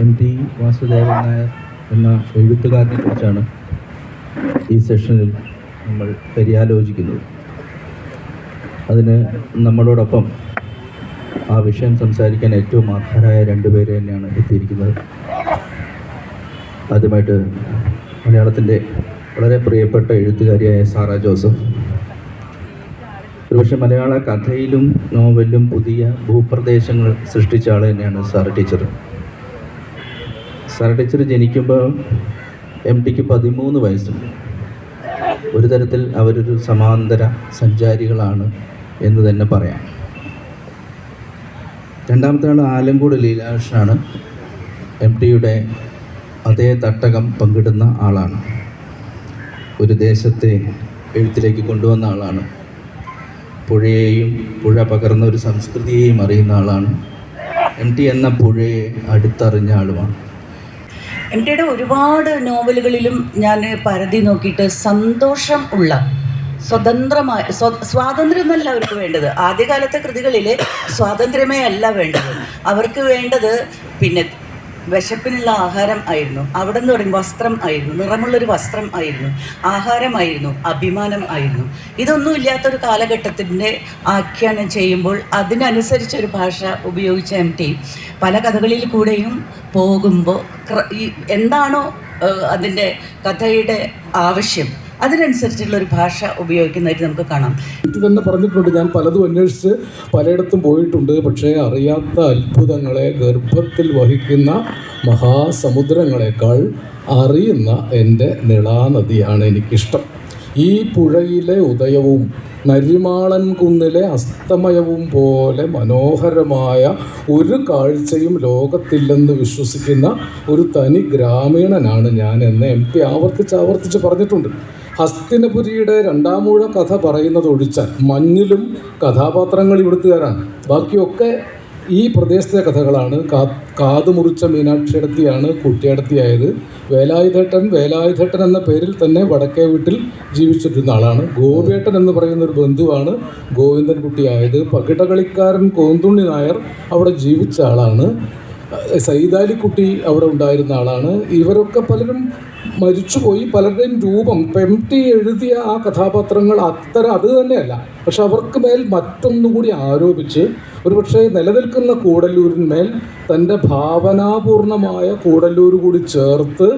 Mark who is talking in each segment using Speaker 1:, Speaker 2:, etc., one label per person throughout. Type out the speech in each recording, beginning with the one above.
Speaker 1: M T Vasudevan Nair എന്ന എഴുത്തുകാരനെ കുറിച്ചാണ് ഈ സെഷനിൽ നമ്മൾ പര്യാലോചിക്കുന്നത്. അതിന് നമ്മളോടൊപ്പം ആ വിഷയം സംസാരിക്കാൻ ഏറ്റവും അർഹരായ രണ്ടുപേര് തന്നെയാണ് എത്തിയിരിക്കുന്നത്. ആദ്യമായിട്ട് മലയാളത്തിന്റെ വളരെ പ്രിയപ്പെട്ട എഴുത്തുകാരിയായ സാറ ജോസഫ്. ഒരുപക്ഷെ മലയാള കഥയിലും നോവലിലും പുതിയ ഭൂപ്രദേശങ്ങൾ സൃഷ്ടിച്ച ആൾ തന്നെയാണ് സാറ ടീച്ചർ സാറ ടീച്ചർ ജനിക്കുമ്പോൾ എം ടിക്ക് പതിമൂന്ന് വയസ്സുണ്ട്. ഒരു തരത്തിൽ അവരൊരു സമാന്തര സഞ്ചാരികളാണ് എന്ന് തന്നെ പറയാം. രണ്ടാമത്തെ ആൾ ആലങ്കോട് ലീലാകൃഷ്ണനാണ്. എം ടിയുടെ അതേ തട്ടകം പങ്കിടുന്ന ആളാണ്. ഒരു ദേശത്തെ എഴുത്തിലേക്ക് കൊണ്ടുവന്ന ആളാണ്. പുഴയെയും പുഴ പകർന്ന ഒരു സംസ്കൃതിയെയും അറിയുന്ന ആളാണ്. എം ടി എന്ന പുഴയെ അടുത്തറിഞ്ഞ ആളുമാണ്.
Speaker 2: എം ടിയുടെ ഒരുപാട് നോവലുകളിലും ഞാൻ പരതി നോക്കിയിട്ട് സന്തോഷം ഉള്ള സ്വതന്ത്രമായ സ്വ സ്വാതന്ത്ര്യം എന്നല്ല അവർക്ക് വേണ്ടത്. ആദ്യകാലത്തെ കൃതികളിൽ സ്വാതന്ത്ര്യമേ അല്ല വേണ്ടത്. അവർക്ക് വേണ്ടത് പിന്നെ വിശപ്പിനുള്ള ആഹാരം ആയിരുന്നു. അവിടെ നിന്ന് പറയും വസ്ത്രം ആയിരുന്നു. നിറമുള്ളൊരു വസ്ത്രം ആയിരുന്നു. ആഹാരമായിരുന്നു അഭിമാനം ആയിരുന്നു. ഇതൊന്നും ഇല്ലാത്തൊരു കാലഘട്ടത്തിന്റെ ആഖ്യാനം ചെയ്യുമ്പോൾ അതിനനുസരിച്ചൊരു ഭാഷ ഉപയോഗിച്ച എം ടി പല കഥകളിൽ കൂടെയും പോകുമ്പോൾ എന്താണോ അതിന്റെ കഥയുടെ ആവശ്യം അതിനനുസരിച്ചുള്ള ഒരു ഭാഷ ഉപയോഗിക്കുന്നതായിട്ട് നമുക്ക് കാണാം.
Speaker 3: ഇത് തന്നെ പറഞ്ഞിട്ടുണ്ട് ഞാൻ പലതും അന്വേഷിച്ച് പലയിടത്തും പോയിട്ടുണ്ട്. പക്ഷേ അറിയാത്ത അത്ഭുതങ്ങളെ ഗർഭത്തിൽ വഹിക്കുന്ന മഹാസമുദ്രങ്ങളെക്കാൾ അറിയുന്ന എന്റെ നിളാനദിയാണ് എനിക്കിഷ്ടം. ഈ പുഴയിലെ ഉദയവും നരിമാളൻ കുന്നിലെ അസ്തമയവും പോലെ മനോഹരമായ ഒരു കാഴ്ചയും ലോകത്തില്ലെന്ന് വിശ്വസിക്കുന്ന ഒരു തനി ഗ്രാമീണനാണ് ഞാൻ എന്ന് എം പി ആവർത്തിച്ച് ആവർത്തിച്ച് പറഞ്ഞിട്ടുണ്ട്. ഹസ്തിനപുരിയുടെ രണ്ടാമൂഴ കഥ പറയുന്നത് ഒഴിച്ചാൽ മഞ്ഞിലും കഥാപാത്രങ്ങൾ ഇവിടുത്തുകാരാണ്. ബാക്കിയൊക്കെ ഈ പ്രദേശത്തെ കഥകളാണ് കാ കാതുമുറിച്ച മീനാക്ഷിയടത്തിയാണ് കുട്ടിയടത്തിയായത്. വേലായുധേട്ടൻ വേലായുധേട്ടൻ എന്ന പേരിൽ തന്നെ വടക്കേ വീട്ടിൽ ജീവിച്ചിരുന്ന ആളാണ്. ഗോപിയേട്ടൻ എന്ന് പറയുന്ന ഒരു ബന്ധുവാണ് ഗോവിന്ദൻ കുട്ടിയായത് പകിടകളിക്കാരൻ കോന്തുണ്ണി നായർ അവിടെ ജീവിച്ച ആളാണ്. സൈതാലിക്കുട്ടി അവിടെ ഉണ്ടായിരുന്ന ആളാണ്. ഇവരൊക്കെ പലരും മരിച്ചുപോയി. പലരുടെയും രൂപം ഇപ്പം എഴുതിയ ആ കഥാപാത്രങ്ങൾ അത്ര അത് തന്നെയല്ല. പക്ഷെ അവർക്ക് മേൽ മറ്റൊന്നുകൂടി ആരോപിച്ച് ഒരുപക്ഷെ നിലനിൽക്കുന്ന കൂടല്ലൂരിന്മേൽ തന്റെ ഭാവനാപൂർണമായ കൂടല്ലൂർ കൂടി ചേർത്ത്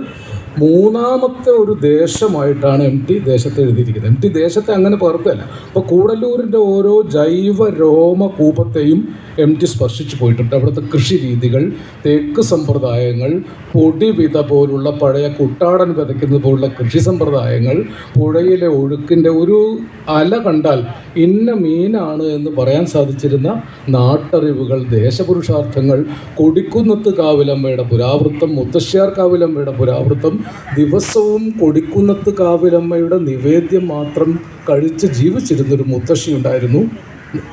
Speaker 3: മൂന്നാമത്തെ ഒരു ദേശമായിട്ടാണ് എം ടി ദേശത്തെ എഴുതിയിരിക്കുന്നത്. എം ടി ദേശത്തെ അങ്ങനെ പകർത്തല്ല അപ്പോൾ കൂടല്ലൂരിന്റെ ഓരോ ജൈവ രോമ കൂപത്തെയും എം ടി സ്പർശിച്ചു പോയിട്ടുണ്ട്. അവിടുത്തെ കൃഷി രീതികൾ തേക്ക് സമ്പ്രദായങ്ങൾ പൊടി വിത പോലുള്ള പഴയ കുട്ടാടൻ വിതയ്ക്കുന്നത് പോലുള്ള കൃഷി സമ്പ്രദായങ്ങൾ പുഴയിലെ ഒഴുക്കിന്റെ ഒരു അല കണ്ടാൽ ഇന്ന മീനാണ് എന്ന് പറയാൻ സാധിച്ചിരുന്ന നാട്ടറിവുകൾ ദേശപുരുഷാർത്ഥങ്ങൾ കൊടിക്കുന്നത്ത് കാവിലമ്മയുടെ പുരാവൃത്തം മുത്തശ്ശിയാർ കാവിലമ്മയുടെ പുരാവൃത്തം ദിവസവും കൊടിക്കുന്നത്ത് കാവിലമ്മയുടെ നിവേദ്യം മാത്രം കഴിച്ച് ജീവിച്ചിരുന്നൊരു മുത്തശ്ശി ഉണ്ടായിരുന്നു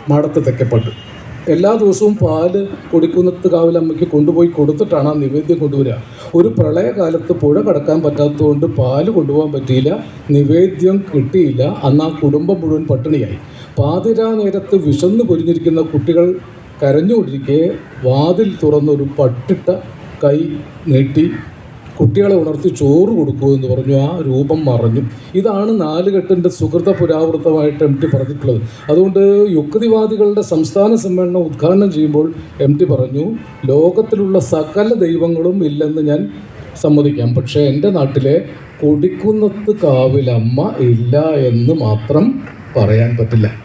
Speaker 3: മാടത്ത് തെക്കപ്പെട്ട്. എല്ലാ ദിവസവും പാൽ കൊടിക്കുന്നത്ത് കാവിലമ്മയ്ക്ക് കൊണ്ടുപോയി കൊടുത്തിട്ടാണ് ആ നിവേദ്യം കൊണ്ടുവരിക. ഒരു പ്രളയകാലത്ത് പുഴ കടക്കാൻ പറ്റാത്തതുകൊണ്ട് പാൽ കൊണ്ടുപോകാൻ പറ്റിയില്ല നിവേദ്യം കിട്ടിയില്ല അന്ന് ആ കുടുംബം മുഴുവൻ പട്ടിണിയായി. പാതിരാ നേരത്ത് വിശന്ന് പൊരിഞ്ഞിരിക്കുന്ന കുട്ടികൾ കരഞ്ഞുകൊണ്ടിരിക്കെ വാതിൽ തുറന്നൊരു പട്ടിട്ട കൈ നീട്ടി കുട്ടികളെ ഉണർത്തി ചോറ് കൊടുക്കൂ എന്ന് പറഞ്ഞു. ആ രൂപം മറഞ്ഞു. ഇതാണ് നാലുകെട്ടിന്റെ സുഹൃത പുരാവൃത്തമായിട്ട് എം ടി പറഞ്ഞിട്ടുള്ളത്. അതുകൊണ്ട് യുക്തിവാദികളുടെ സംസ്ഥാന സമ്മേളനം ഉദ്ഘാടനം ചെയ്യുമ്പോൾ എം ടി പറഞ്ഞു ലോകത്തിലുള്ള സകല ദൈവങ്ങളും ഇല്ലെന്ന് ഞാൻ സമ്മതിക്കാം. പക്ഷേ എന്റെ നാട്ടിലെ കൊടിക്കുന്നത്ത് കാവിലമ്മ ഇല്ല എന്ന് മാത്രം പറയാൻ പറ്റില്ല.